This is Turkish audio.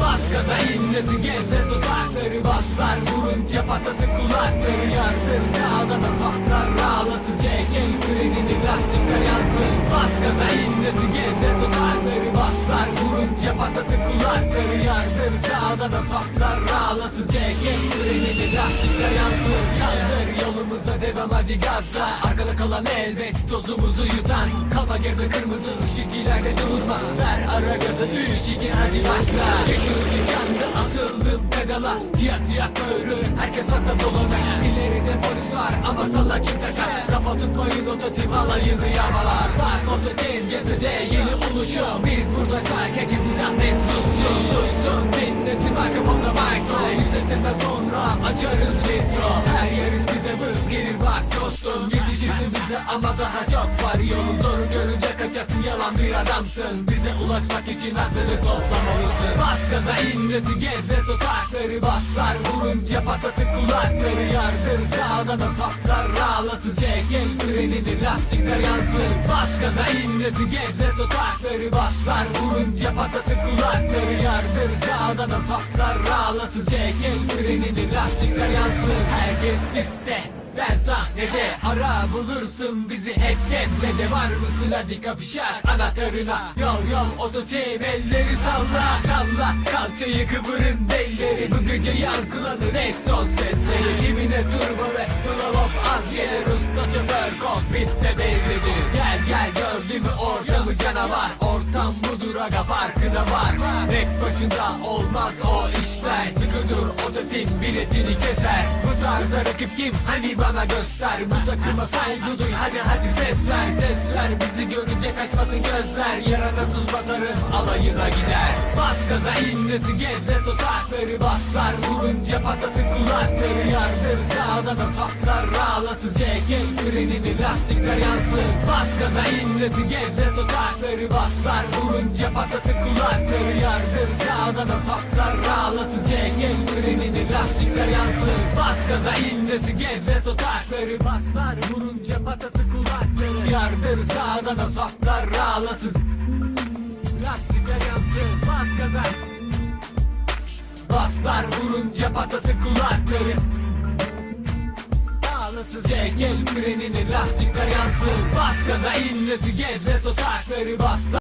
Bas gaza inlesin gevze sokakları Baslar vurunca patasın kulakları Yansın sağda da sahtar ağlasın. Çek el frenini lastikler yansın. Bas gaza inlesin gevze sokakları Baslar vurunca patasın kulakları Yansın sağda da sahtar ağlasın. Çek el frenini lastikler yansın. Çaldır yolumuza devam hadi gazla. Arkada kalan elbet tozumuzu yutan. Kalma geride kırmızı ışık ileride durma. Ver ara gazı 3 2 hadi başla. Işık yandı asıldım pedala. Tiyat tiyat bağırır herkes sakla soluna İleride polis var ama salla kim takar Tutmayın ototim alayını yağmalar Bak ototim gezide yeni oluşum Biz buradaysak herkes bize mesutsun Duysun dinlesin mikrofonda mikro 180'den sonra açarız nitro Her yeriz bize bız gelir bak dostum Yetişirsin bize ama daha çok var yolun Zoru görünce kaçarsın yalan bir adamsın Bize ulaşmak için aklını toplamalısın Bas gaza inlesin geze sokakları Baslar vurunca patlasın kulakları Yardır sağda da saklar ağlasın Çek el frenini lastikler yansın. Bas gaza inlesin geze sokakları Baslar. Vurunca patlasın kulakları Yardır. Sağda da saklar ağlasın Çek el frenini lastikler yansın. Herkes pistte ben sahnede ara bulursun bizi. Hep de var mısın? Hadi kapışak anahtarına. Yol yol ototim elleri salla salla. Kalçayı kıvırın belleri. Bu gece yankılanır. Egzoz sesleri. Kimine turbo ve kılavuk az gelir Usta şoför. Kokpitte bellidir. Gel gel gördün mü ortamı canavar? Ortam budur aga farkına var. Tek başında olmaz o işler. Sıkı dur ototim biletini keser. Bu tarzda rakip kim? Hani bana göster. Bu takıma saygı duy hadi hadi ses ver. Ses ver bizi görünce kaçmasın gözler. Yarana tuz basarım alayına gider gaza inlesin geze sokakları Baslar. Vurunca patlasın kulakları Yardır. Sağda da saklar ağlasın Çek el frenini lastikler yansın. Bas gaza inlesin geze sokakları Baslar. Vurunca patlasın kulakları Yardır. Sağda da saklar ağlasın Çek el frenini lastikler yansın. Bas gaza inlesin geze sokakları Baslar. Vurunca patlasın kulakları Yardır. Sağda da saklar ağlasın Lastikler bas gaza Baslar vurunca patlasın kulakları. Ağlasın çek el frenini lastikler yansın. Bas gaza inlesin geze sokakları. Baslar